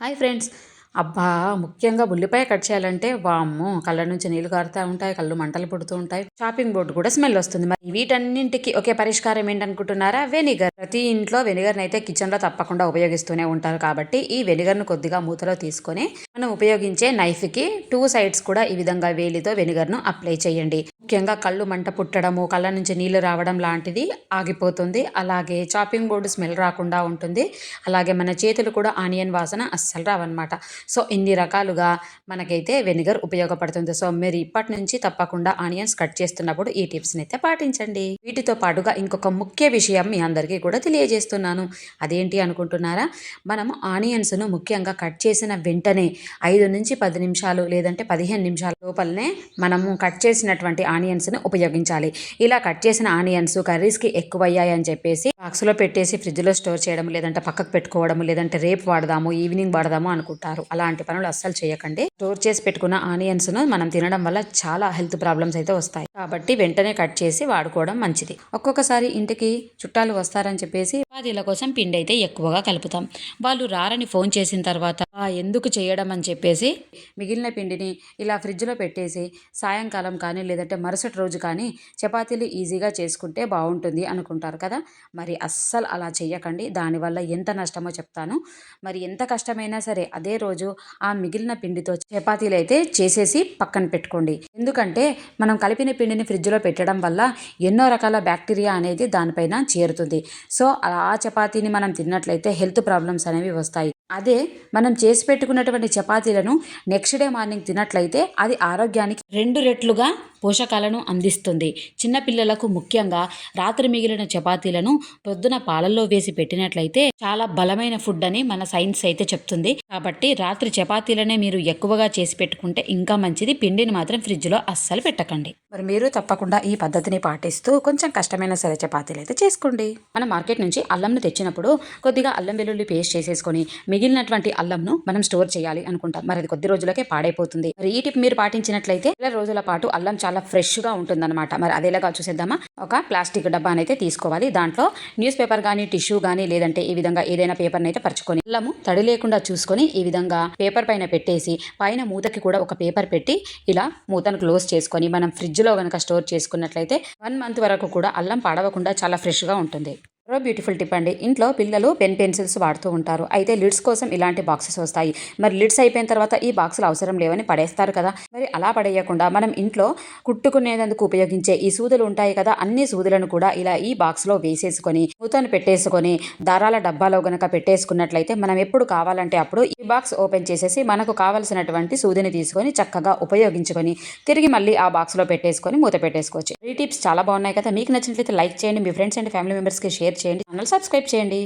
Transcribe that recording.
Hi friends అబ్బా! ముఖ్యంగా ఉల్లిపాయ కట్ చేయాలంటే వామ్ము! కళ్ళ నుంచి నీళ్ళు కారుతూ ఉంటాయి కళ్ళు మంటలు పుడుతూ ఉంటాయి. షాపింగ్ బోర్డు కూడా స్మెల్ వస్తుంది. మరి వీటన్నింటికి ఒకే పరిష్కారం ఏంటనుకుంటున్నారా? వెనిగర్ ప్రతి ఇంట్లో వెనిగర్ని అయితే కిచెన్లో తప్పకుండా ఉపయోగిస్తూనే ఉంటారు కాబట్టి ఈ వెనిగర్ను కొద్దిగా మూతలో తీసుకొని మనం ఉపయోగించే నైఫ్కి టూ సైడ్స్ కూడా ఈ విధంగా వేలితో వెనిగర్ను అప్లై చేయండి. ముఖ్యంగా కళ్ళు మంట పుట్టడము కళ్ళ నుంచి నీళ్ళు రావడం లాంటిది ఆగిపోతుంది. అలాగే చాపింగ్ బోర్డు స్మెల్ రాకుండా ఉంటుంది. అలాగే మన చేతులు కూడా ఆనియన్ వాసన అస్సలు రావన్నమాట. సో ఇన్ని రకాలుగా మనకైతే వెనిగర్ ఉపయోగపడుతుంది. సో మీరు ఇప్పటి నుంచి తప్పకుండా ఆనియన్స్ కట్ చేస్తున్నప్పుడు ఈ టిప్స్ని అయితే పాటించండి. వీటితో పాటుగా ఇంకొక ముఖ్య విషయం మీ అందరికీ కూడా తెలియజేస్తున్నాను. అదేంటి అనుకుంటున్నారా? మనము ఆనియన్స్ను ముఖ్యంగా కట్ చేసిన వెంటనే ఐదు నుంచి పది నిమిషాలు లేదంటే పదిహేను నిమిషాల లోపలనే మనము కట్ చేసినటువంటి ఆనియన్స్ని ఉపయోగించాలి. ఇలా కట్ చేసిన ఆనియన్స్ కర్రీస్కి ఎక్కువయ్యాయి అని చెప్పేసి బాక్స్లో పెట్టేసి ఫ్రిడ్జ్లో స్టోర్ చేయడం లేదంటే పక్కకు పెట్టుకోవడం లేదంటే రేపు వాడదాము ఈవినింగ్ వాడదాము అనుకుంటారు. అలాంటి పనులు అస్సలు చేయకండి. స్టోర్ చేసి పెట్టుకున్న ఆనియన్స్ను మనం తినడం వల్ల చాలా హెల్త్ ప్రాబ్లమ్స్ అయితే వస్తాయి. కాబట్టి వెంటనే కట్ చేసి వాడుకోవడం మంచిది. ఒక్కొక్కసారి ఇంటికి చుట్టాలు వస్తారని చెప్పేసి ఉపాధిల కోసం పిండి అయితే ఎక్కువగా కలుపుతాం. వాళ్ళు రారని ఫోన్ చేసిన తర్వాత ఎందుకు చేయడం అని చెప్పేసి మిగిలిన పిండిని ఇలా ఫ్రిడ్జ్లో పెట్టేసి సాయంకాలం కానీ లేదంటే మరుసటి రోజు కానీ చపాతీలు ఈజీగా చేసుకుంటే బాగుంటుంది అనుకుంటారు కదా. మరి అస్సలు అలా చేయకండి దానివల్ల ఎంత నష్టమో చెప్తాను. మరి ఎంత కష్టమైనా సరే అదే రోజు ఆ మిగిలిన పిండితో చపాతీలు అయితే చేసేసి పక్కన పెట్టుకోండి. ఎందుకంటే మనం కలిపిన పిండి పిండిని ఫ్రిడ్జ్లో పెట్టడం వల్ల ఎన్నో రకాల బ్యాక్టీరియా అనేది దానిపైన చేరుతుంది. సో ఆ చపాతీని మనం తిన్నట్లయితే హెల్త్ ప్రాబ్లమ్స్ అనేవి వస్తాయి. అదే మనం చేసి పెట్టుకున్నటువంటి చపాతీలను నెక్స్ట్ డే మార్నింగ్ తినట్లయితే అది ఆరోగ్యానికి రెండు రెట్లుగా పోషకాలను అందిస్తుంది. చిన్నపిల్లలకు ముఖ్యంగా రాత్రి మిగిలిన చపాతీలను పొద్దున పాలల్లో వేసి పెట్టినట్లయితే చాలా బలమైన ఫుడ్ అని మన సైన్స్ అయితే చెప్తుంది. కాబట్టి రాత్రి చపాతీలనే మీరు ఎక్కువగా చేసి పెట్టుకుంటే ఇంకా మంచిది. పిండిని మాత్రం ఫ్రిడ్జ్లో అస్సలు పెట్టకండి. మరి మీరు తప్పకుండా ఈ పద్ధతిని పాటిస్తూ కొంచెం కష్టమైన సరే చపాతీలు అయితే చేసుకోండి. మనం మార్కెట్ నుంచి అల్లంను తెచ్చినప్పుడు కొద్దిగా అల్లం వెల్లుల్లి పేస్ట్ చేసేసుకొని మిగిలినటువంటి అల్లంను మనం స్టోర్ చేయాలి అనుకుంటాం. మరి అది కొద్ది రోజులకే పాడైపోతుంది. మరి ఈ టిప్ మీరు పాటించినట్లయితే నెల రోజుల పాటు అల్లం చాలా ఫ్రెష్గా ఉంటుందన్నమాట. మరి అదేలాగా చూసేద్దామా? ఒక ప్లాస్టిక్ డబ్బాని అయితే తీసుకోవాలి. దాంట్లో న్యూస్ పేపర్ కానీ టిష్యూ కానీ లేదంటే ఈ విధంగా ఏదైనా పేపర్ని అయితే పరుచుకొని అల్లము తడి లేకుండా చూసుకొని ఈ విధంగా పేపర్ పైన పెట్టేసి పైన మూతకి కూడా ఒక పేపర్ పెట్టి ఇలా మూతను క్లోజ్ చేసుకొని మనం ఫ్రిడ్జ్లో కనుక స్టోర్ చేసుకున్నట్లయితే వన్ మంత్ వరకు కూడా అల్లం పాడవకుండా చాలా ఫ్రెష్గా ఉంటుంది. మరో బ్యూటిఫుల్ టిప్ అండి. ఇంట్లో పిల్లలు పెన్ పెన్సిల్స్ వాడుతూ ఉంటారు. అయితే లిడ్స్ కోసం ఇలాంటి బాక్సెస్ వస్తాయి. మరి లిడ్స్ అయిపోయిన తర్వాత ఈ బాక్సులు అవసరం లేవని పడేస్తారు కదా. మరి అలా పడేయకుండా మనం ఇంట్లో కుట్టుకునేందుకు ఉపయోగించే ఈ సూదులు ఉంటాయి కదా. అన్ని సూదులను కూడా ఇలా ఈ బాక్స్లో వేసేసుకొని మూతను పెట్టేసుకొని దారాల డబ్బాలో గనక పెట్టేసుకున్నట్లయితే మనం ఎప్పుడు కావాలంటే అప్పుడు ఈ బాక్స్ ఓపెన్ చేసేసి మనకు కావలసినటువంటి సూదిని తీసుకొని చక్కగా ఉపయోగించుకొని తిరిగి మళ్ళీ ఆ బాక్స్లో పెట్టేసుకొని మూత పెట్టేసుకోవచ్చు. ఈ టిప్స్ చాలా బాగున్నాయి కదా. మీకు నచ్చినట్లయితే లైక్ చేయండి. మీ ఫ్రెండ్స్ అండ్ ఫ్యామిలీ మెంబర్స్కి షేర్ షేర్ చేయండి. ఛానల్ సబ్స్క్రైబ్ చేయండి.